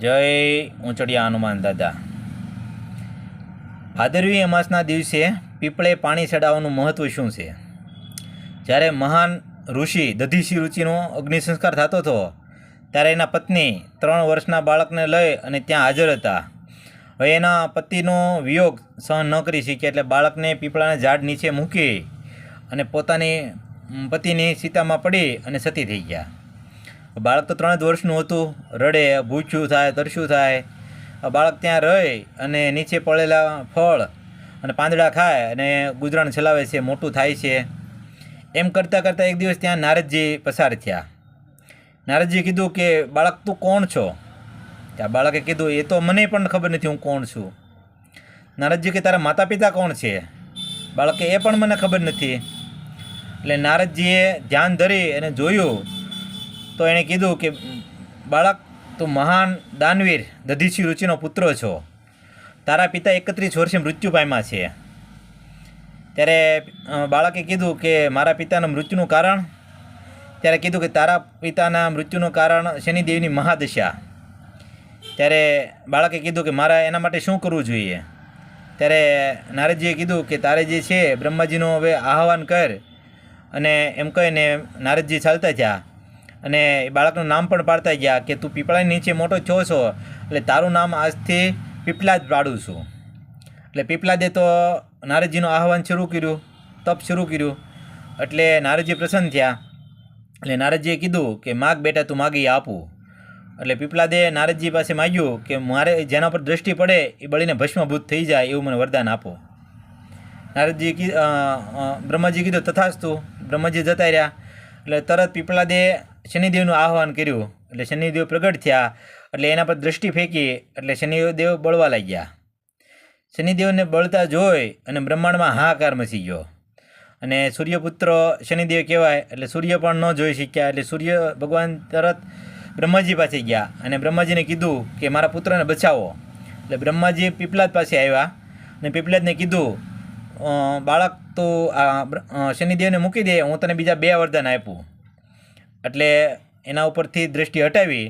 જય ઊંચડિયા હનુમાન દાદા. ભાદરવી અમાસના દિવસે પીપળે પાણી ચડાવવાનું મહત્ત્વ શું છે? જ્યારે મહાન ઋષિ દધીશી રુચિનો અગ્નિ સંસ્કાર થતો હતો, ત્યારે એના પત્ની ત્રણ વર્ષના બાળકને લઈ અને ત્યાં હાજર હતા. હવે એના પતિનો વિયોગ સહન ન કરી શક્યા એટલે બાળકને પીપળાના ઝાડ નીચે મૂકી અને પોતાની પતિની સીતામાં પડી અને સતી થઈ ગયા. બાળક તો ત્રણ જ વર્ષનું હતું. રડે, ભૂખ્યું થાય, તરસ્યું થાય. બાળક ત્યાં રહી અને નીચે પડેલા ફળ અને પાંદડા ખાય અને ગુજરાન ચલાવે છે, મોટું થાય છે. એમ કરતાં કરતાં એક દિવસ ત્યાં નારદજી પસાર થયા. નારદજીએ કીધું કે, બાળક, તું કોણ છો? ત્યાં બાળકે કીધું, એ તો મને પણ ખબર નથી હું કોણ છું. નારદજી કે, તારા માતા પિતા કોણ છે? બાળકે, એ પણ મને ખબર નથી. એટલે નારદજીએ ધ્યાન ધરી અને જોયું તો એણે કીધું કે, બાળક, તું મહાન દાનવીર, દધીશી રુચિનો પુત્ર છો. તારા પિતા એકત્રીસ વર્ષે મૃત્યુ પામ્યા છે. ત્યારે બાળકે કીધું કે, મારા પિતાના મૃત્યુનું કારણ? ત્યારે કીધું કે, તારા પિતાના મૃત્યુનું કારણ શનિદેવની મહાદશા. ત્યારે બાળકે કીધું કે, મારે એના માટે શું કરવું જોઈએ? ત્યારે નારદજીએ કીધું કે, તારે જે છે બ્રહ્માજીનું હવે આહવાન કર. અને એમ કહીને નારદજી ચાલતા થયા અને એ બાળકનું નામ પણ પાડતા ગયા કે તું પીપળાની નીચે મોટો છો છો. એટલે તારું નામ આજથી પીપલાદ પાડું છું. એટલે પીપલાદે તો નારદજીનું આહવાન શરૂ કર્યું, તપ શરૂ કર્યું. એટલે નારદજી પ્રસન્ન થયા. એટલે નારદજીએ કીધું કે, માગ બેટા, તું માગી આપું. એટલે પીપલાદે નારદજી પાસે માગ્યું કે, મારે જેના પર દ્રષ્ટિ પડે, એ બળીને ભસ્મભૂત થઈ જાય, એવું મને વરદાન આપો. નારદજી કી બ્રહ્માજી કીધું, તથાસ્તુ. બ્રહ્માજી જતા રહ્યા. એટલે તરત પીપળાદે શનિદેવનું આહવાન કર્યું, એટલે શનિદેવ પ્રગટ થયા, એટલે એના પર દ્રષ્ટિ ફેંકી, એટલે શનિદેવ બળવા લાગ્યા. શનિદેવને બળતા જોઈ અને બ્રહ્માંડમાં હાહાકાર મચી ગયો. અને સૂર્યપુત્ર શનિદેવ કહેવાય, એટલે સૂર્ય પણ ન જોઈ શક્યા, એટલે સૂર્ય ભગવાન તરત બ્રહ્માજી પાસે ગયા અને બ્રહ્માજીને કીધું કે મારા પુત્રને બચાવો. એટલે બ્રહ્માજી પીપલાદ પાસે આવ્યા અને પીપલાદને કીધું બાળક તો આ શનિદેવને મૂકી દે, હું તને બીજા બે વરદાન આપ્યું એટલે એના ઉપરથી દૃષ્ટિ હટાવી,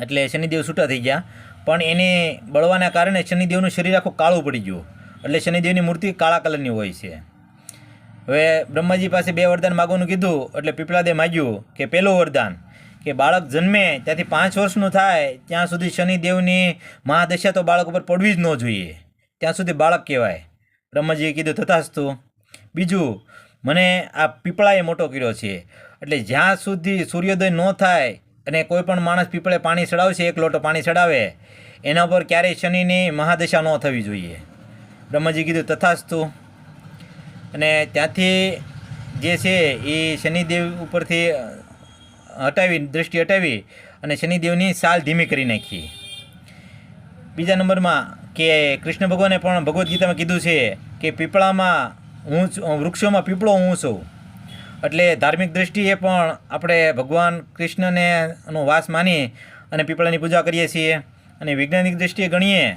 એટલે શનિદેવ છૂટા થઈ ગયા. પણ એને બળવાના કારણે શનિદેવનું શરીર આખું કાળું પડી ગયું. એટલે શનિદેવની મૂર્તિ કાળા કલરની હોય છે. હવે બ્રહ્માજી પાસે બે વરદાન માગવાનું કીધું, એટલે પીપળાદે માગ્યું કે પહેલું વરદાન, કે બાળક જન્મે, ત્યાંથી પાંચ વર્ષનું થાય, ત્યાં સુધી શનિદેવની મહાદશા તો બાળક ઉપર પડવી જ ન જોઈએ. ત્યાં સુધી બાળક કહેવાય. બ્રહ્માજીએ કીધું, તથાસ્તુ. બીજું, મને આ પીપળાએ મોટો કર્યો છે. એટલે જ્યાં સુધી સૂર્યોદય ન થાય અને કોઈ પણ માણસ પીપળે પાણી ચડાવશે, એક લોટો પાણી ચડાવે, એના પર ક્યારેય શનિની મહાદશા ન થવી જોઈએ. બ્રહ્માજી કીધું, તથાસ્તુ. અને ત્યાંથી જે છે એ શનિદેવ ઉપરથી હટાવી દૃષ્ટિ હટાવી અને શનિદેવની સાલ ધીમી કરી નાખી. બીજા નંબરમાં કે કૃષ્ણ ભગવાને પણ ભગવદ્ ગીતામાં કીધું છે કે પીપળામાં હું વૃક્ષોમાં પીપળો હું છું એટલે ધાર્મિક દૃષ્ટિએ પણ આપણે ભગવાન કૃષ્ણને નો વાસ માની અને પીપળાની પૂજા કરીએ છીએ અને વૈજ્ઞાનિક દૃષ્ટિએ ગણીએ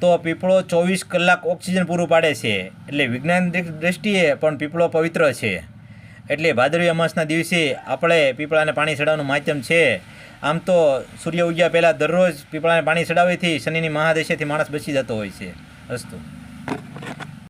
તો પીપળો ચોવીસ કલાક ઓક્સિજન પૂરું પાડે છે. એટલે વૈજ્ઞાનિક દૃષ્ટિએ પણ પીપળો પવિત્ર છે. એટલે ભાદરવી અમાસના દિવસે આપણે પીપળાને પાણી ચડાવવાનું માધ્યમ છે. આમ તો સૂર્ય ઉગ્યા પહેલાં દરરોજ પીપળાને પાણી ચડાવવાથી શનિની મહાદેશેથી માણસ બચી જતો હોય છે. અસ્તુ.